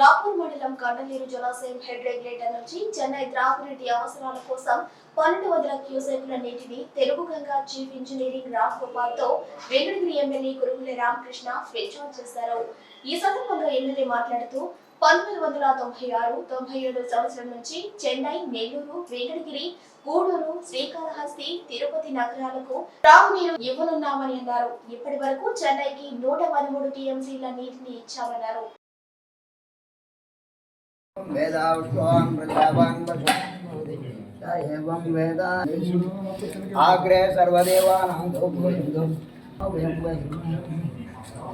రాపూర్ మండలం కండలేరు జలాశయం head regulator నుంచి చెన్నై త్రాగునీటి అవసరాల కోసం పన్నెండు వందల క్యూసెక్ల నీటిని తెలుగు గంగా చీఫ్ ఇంజనీరింగ్ రామ్ గోపాల్తో వెంకటగిరి ఎమ్మెల్యే కురుగుల రామకృష్ణ స్వేచ్ఛ చేశారు. ఈ సందర్భంగా ఎమ్మెల్యే మాట్లాడుతూ పంతొమ్మిది వందల తొంభై ఆరు తొంభై ఏడు సంవత్సరం నుంచి చెన్నై నెల్లూరు వెంకటగిరి గూడూరు శ్రీకాళహస్తి తిరుపతి నగరాలకు తాగునీరు ఇవ్వనున్నామని అన్నారు. ఇప్పటి వరకు చెన్నైకి నూట పదమూడు టీఎంసీల నీటిని ఇచ్చామన్నారు. वेदावस्वान् वृन्दावान् एवं वेदा आग्रहे सर्वदेवानां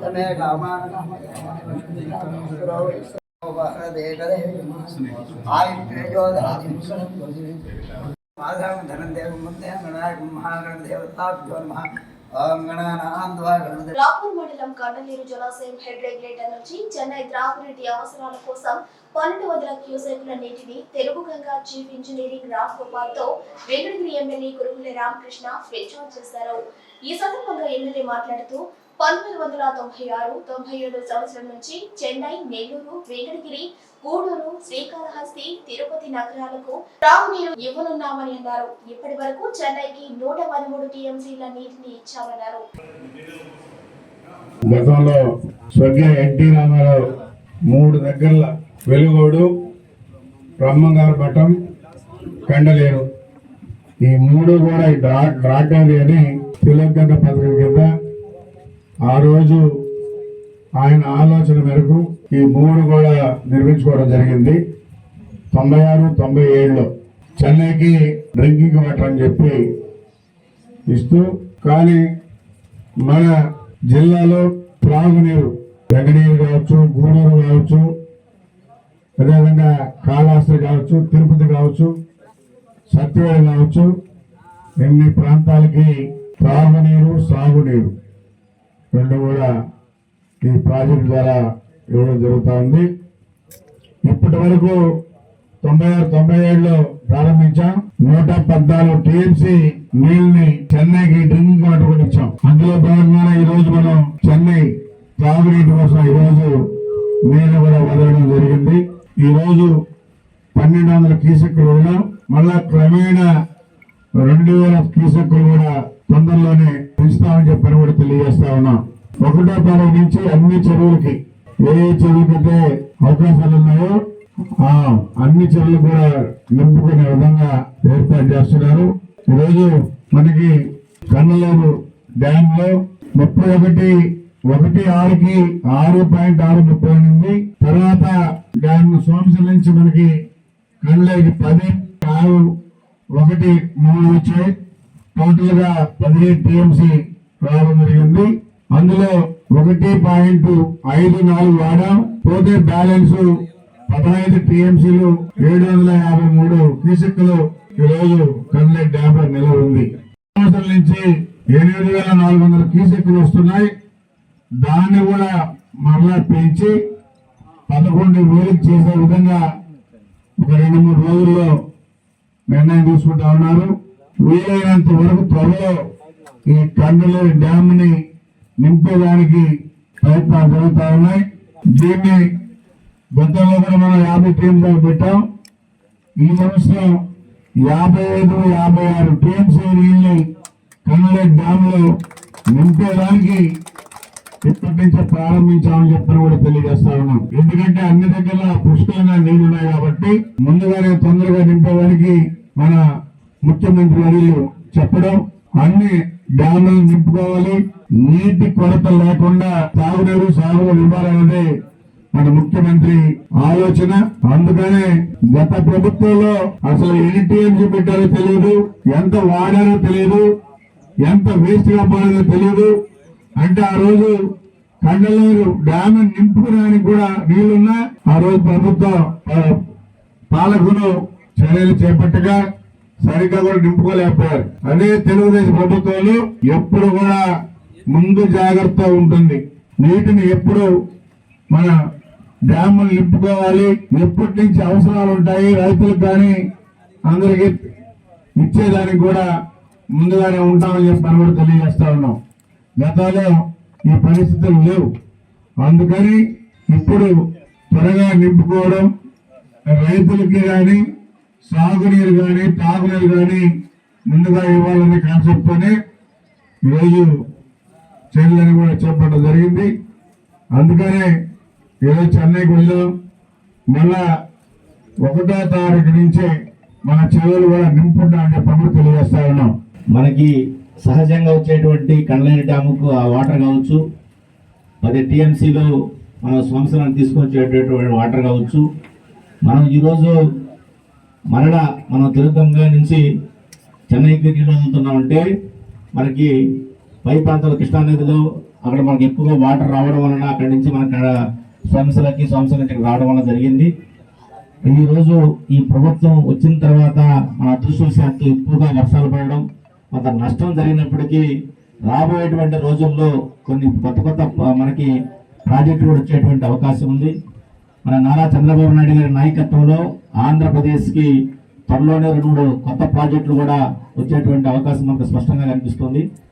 समे कामानकामयोदेकदेवमायुष्योधाधिं महागणदेवताभ्यो नमः। రాపూర్ మండలం కండలేరు జలాశయం హెడ్ రెగ్యులేటర్ నుంచి చెన్నై త్రాగునీటి అవసరాల కోసం పన్నెండు వందల క్యూసెక్ల నీటిని తెలుగు గంగా చీఫ్ ఇంజనీరింగ్ రామ్ గోపాల్తో వెంకటగిరి ఎమ్మెల్యే కురుగుల రామకృష్ణ స్వేచ్ఛ చేశారు. ఈ సందర్భంగా ఎమ్మెల్యే మాట్లాడుతూ పంతొమ్మిది వందల తొంభై ఆరు తొంభై ఏడు సంవత్సరం నుంచి చెన్నై నెల్లూరు వెంకటగిరి గూడూరు శ్రీకాళహస్తి తిరుపతి నగరాలకు తాగునీరు ఇవ్వనున్నామని అన్నారు. ఇప్పటి వరకు చెన్నైకి నూట పదమూడు టీఎంసీల నీటిని ఇచ్చామన్నారు. గతంలో స్వర్గీయ ఎన్టీ రామారావు మూడు దగ్గరల వెలుగోడు బ్రహ్మంగారు మఠం కండలేరు. ఈ మూడు కూడా ఈ డ్రా డ్రాటరీ అని తెలంగాణ పథకం కింద ఆ రోజు ఆయన ఆలోచన మేరకు ఈ మూడు కూడా నిర్మించుకోవడం జరిగింది. తొంభై ఆరు తొంభై ఏడులో చెన్నైకి డ్రింకింగ్ వాటర్ అని చెప్పి ఇస్తూ కానీ మన జిల్లాలో త్రాగునీరు వెంగనీరు కావచ్చు గూడూరు కావచ్చు అదేవిధంగా కాళాస్త్రి కావచ్చు తిరుపతి కావచ్చు సత్యవేడ కావచ్చు ఎన్ని ప్రాంతాలకి త్రాగునీరు సాగునీరు రెండు కూడా ఈ ప్రాజెక్ట్ ద్వారా ఇవ్వడం జరుగుతూ ఉంది. ఇప్పటి వరకు తొంభై ఆరు తొంభై ఏడులో ప్రారంభించాం. నూట పద్నాలుగు టీఎంసీ నీళ్ళని చెన్నైకి డ్రింకింగ్ వాటర్ కూడా ఇచ్చాం. అందులో భాగంగానే ఈ రోజు మనం చెన్నై త్రాగునీటి కోసం ఈ రోజు నీళ్ళు కూడా వదలడం జరిగింది. ఈ రోజు పన్నెండు వందల కీసెక్కులు ఉన్నాం. మళ్ళా క్రమేణా రెండు వేల కీసెక్కులు కూడా తొందరలోనే పెంచుతామని చెప్పని కూడా తెలియజేస్తా ఉన్నాం. ఒకటో తారీఖు నుంచి అన్ని చెరువులకి ఏ ఏ చెరువులకైతే అవకాశాలు ఉన్నాయో ఆ అన్ని చెరువులు కూడా నింపుకునే విధంగా ఏర్పాటు చేస్తున్నారు. ఈరోజు మనకి కన్నలూరు డ్యామ్లో ముప్పై ఒకటి ఒకటి ఆరుకి ఆరు పాయింట్ ఆరు ముప్పై ఎనిమిది తర్వాత డ్యామ్ సోమశిల నుంచి మనకి కళ్ళకి పది ఆరు ఒకటి మూడు వచ్చాయి. టోటల్గా పదిహేడు టీఎంసీ రావడం జరిగింది. అందులో ఒకటి పాయింట్ ఐదు నాలుగు వాడాం పోతే బ్యాలెన్స్ పదహైదు టీఎంసీలు ఏడు వందల యాభై మూడు క్యూసెక్కులు ఈ రోజు కన్లెట్ డ్యామ్లో నిల్వ ఉంది సంవత్సరం నుంచి ఎనిమిది వేల నాలుగు వందల క్యూసెక్కులు వస్తున్నాయి. దాన్ని కూడా మరలా పెంచి పదకొండు వేలకు చేసే విధంగా ఒక రెండు మూడు రోజుల్లో నిర్ణయం తీసుకుంటా ఉన్నారు. వీలైనంత వరకు త్వరలో ఈ కండలు డ్యామ్ని నింపేదానికి ప్రయత్నాలు జరుగుతా ఉన్నాయి. దీన్ని గతంలో కూడా మనం యాభై టీఎంసీ పెట్టాం. ఈ సంవత్సరం యాభై ఐదు యాభై ఆరు టీమ్స్ నీళ్ళని కన్నడ డ్యామ్లో నింపేదానికి ఇప్పటి నుంచే ప్రారంభించామని చెప్పని కూడా తెలియజేస్తా ఉన్నాం. ఎందుకంటే అన్ని దగ్గర పుష్కలంగా నీళ్ళున్నాయి కాబట్టి ముందుగానే తొందరగా నింపేదానికి మన ముఖ్యమంత్రి వర్యులు చెప్పడం అన్ని డ్యాములు నింపుకోవాలి నీటి కొరత లేకుండా తాగునీరు సాగులు ఇవ్వాలన్నది మన ముఖ్యమంత్రి ఆలోచన. అందుకనే గత ప్రభుత్వంలో అసలు ఎన్ని టీఎంసీ పెట్టారో తెలియదు ఎంత వాడారో తెలియదు ఎంత వేస్ట్గా పోయారో తెలియదు. అంటే ఆ రోజు కండలేరు డ్యామ్ నింపుకోవడానికి కూడా నీళ్ళున్నా ఆ రోజు ప్రభుత్వం పాలకులు చర్యలు చేపట్టగా సరిగ్గా కూడా నింపుకోలేకపోయారు. అదే తెలుగుదేశం ప్రభుత్వాలు ఎప్పుడు కూడా ముందు జాగ్రత్త ఉంటుంది. నీటిని ఎప్పుడు మన డ్యాములు నింపుకోవాలి. ఎప్పటి నుంచి అవసరాలు ఉంటాయి రైతులకు కానీ అందరికి ఇచ్చేదానికి కూడా ముందుగానే ఉంటామని చెప్పని కూడా తెలియజేస్తా ఉన్నాం. గతంలో ఈ పరిస్థితులు లేవు. అందుకని ఇప్పుడు త్వరగా నింపుకోవడం రైతులకి కానీ సాగునీరు కానీ తాగునీరు కానీ ముందుగా ఇవ్వాలనే కాన్సెప్ట్తోనే ఈరోజు చర్యలని కూడా చేపట్టడం జరిగింది. అందుకనే ఈరోజు చెన్నైకి వెళ్ళాం. మళ్ళా ఒకటో తారీఖు నుంచే మన చెరువులు కూడా నింపుకుంటామని చెప్పి తెలియజేస్తా ఉన్నాం. మనకి సహజంగా వచ్చేటువంటి కండలేని డ్యాముకు ఆ వాటర్ కావచ్చు పది టీఎంసీలో మన సంవత్సరాన్ని తీసుకొచ్చేటటువంటి వాటర్ కావచ్చు. మనం ఈరోజు మరలా మనం తిరుగంగా నుంచి చెన్నైకి వెళ్తున్నామంటే మనకి పై ప్రాంతాల కృష్ణానదిలో అక్కడ మనకి ఎక్కువగా వాటర్ రావడం వలన అక్కడి నుంచి మనకి సంస్థలకి సంస్థలకి రావడం వలన జరిగింది. ఈరోజు ఈ ప్రభుత్వం వచ్చిన తర్వాత మన అదృష్టవశాత్తు ఎక్కువగా వర్షాలు పడడం కొంత నష్టం జరిగినప్పటికీ రాబోయేటువంటి రోజుల్లో కొన్ని కొత్త కొత్త మనకి ప్రాజెక్టులు కూడా వచ్చేటువంటి అవకాశం ఉంది. మన నారా చంద్రబాబు నాయుడు గారి నాయకత్వంలో ఆంధ్రప్రదేశ్కి త్వరలోనే రెండు మూడు కొత్త ప్రాజెక్టులు కూడా వచ్చేటువంటి అవకాశం మనకు స్పష్టంగా కనిపిస్తుంది.